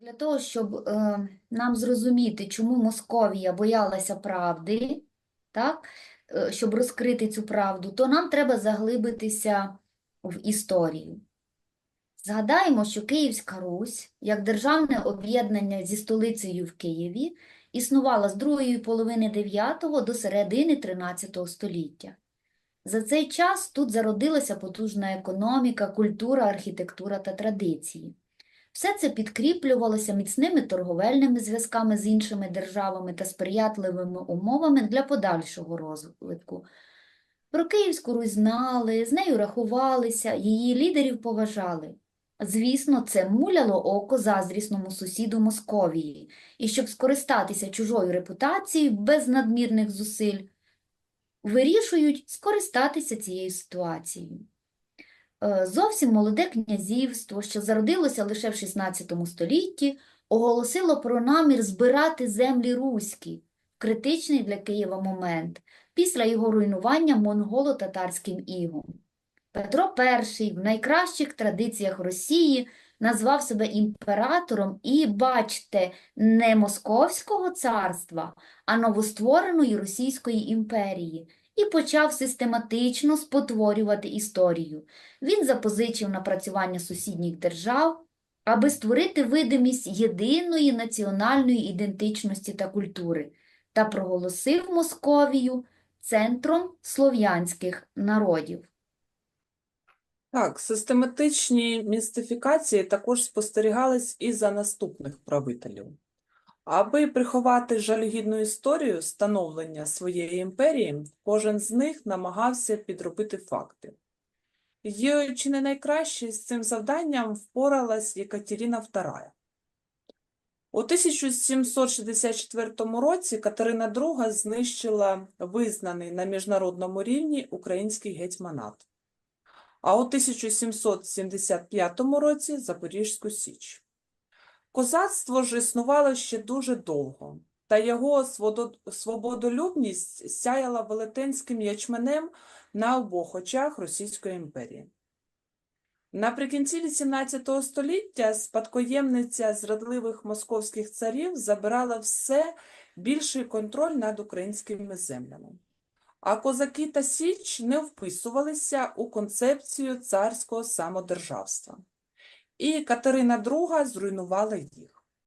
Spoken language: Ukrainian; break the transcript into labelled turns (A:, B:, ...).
A: Для того, щоб е, нам зрозуміти, чому Московія боялася правди, так, е, щоб розкрити цю правду, то нам треба заглибитися в історію. Згадаємо, що Київська Русь, як державне об'єднання зі столицею в Києві, існувала з другої половини 9 до середини 13 століття. За цей час тут зародилася потужна економіка, культура, архітектура та традиції. Все це підкріплювалося міцними торговельними зв'язками з іншими державами та сприятливими умовами для подальшого розвитку. Про Київську Русь знали, з нею рахувалися, її лідерів поважали. Звісно, це муляло око заздрісному сусіду Московії, і щоб скористатися чужою репутацією без надмірних зусиль, вирішують скористатися цією ситуацією. Е, Зовсім молоде князівство, що зародилося лише в XVI столітті, оголосило про намір збирати землі руські в критичний для Києва момент після його руйнування монголо-татарським ігом. Петро І в найкращих традиціях Росії назвав себе імператором і, бачте, не Московського царства, а новоствореної Російської імперії і почав систематично спотворювати історію. Він запозичив напрацювання сусідніх держав, аби створити видимість єдиної національної ідентичності та культури, та проголосив Московію центром слов'янських народів.
B: Так, систематичні містифікації також спостерігались і за наступних правителів. Аби приховати жалюгідну історію становлення своєї імперії, кожен з них намагався підробити факти. І чи не найкраще з цим завданням впоралась Єкатерина II. У 1764 році Катерина II знищила визнаний на міжнародному рівні український гетьманат, а у 1775 році Запорізьку Січ. Козацтво ж існувало ще дуже довго, та його свободолюбність сяяла велетенським ячменем на обох очах Російської імперії. Наприкінці XVIII століття спадкоємниця зрадливих московських царів забирала все більший контроль над українськими землями. А козаки та Січ не вписувалися у концепцію царського самодержавства і Катерина II зруйнувала їх.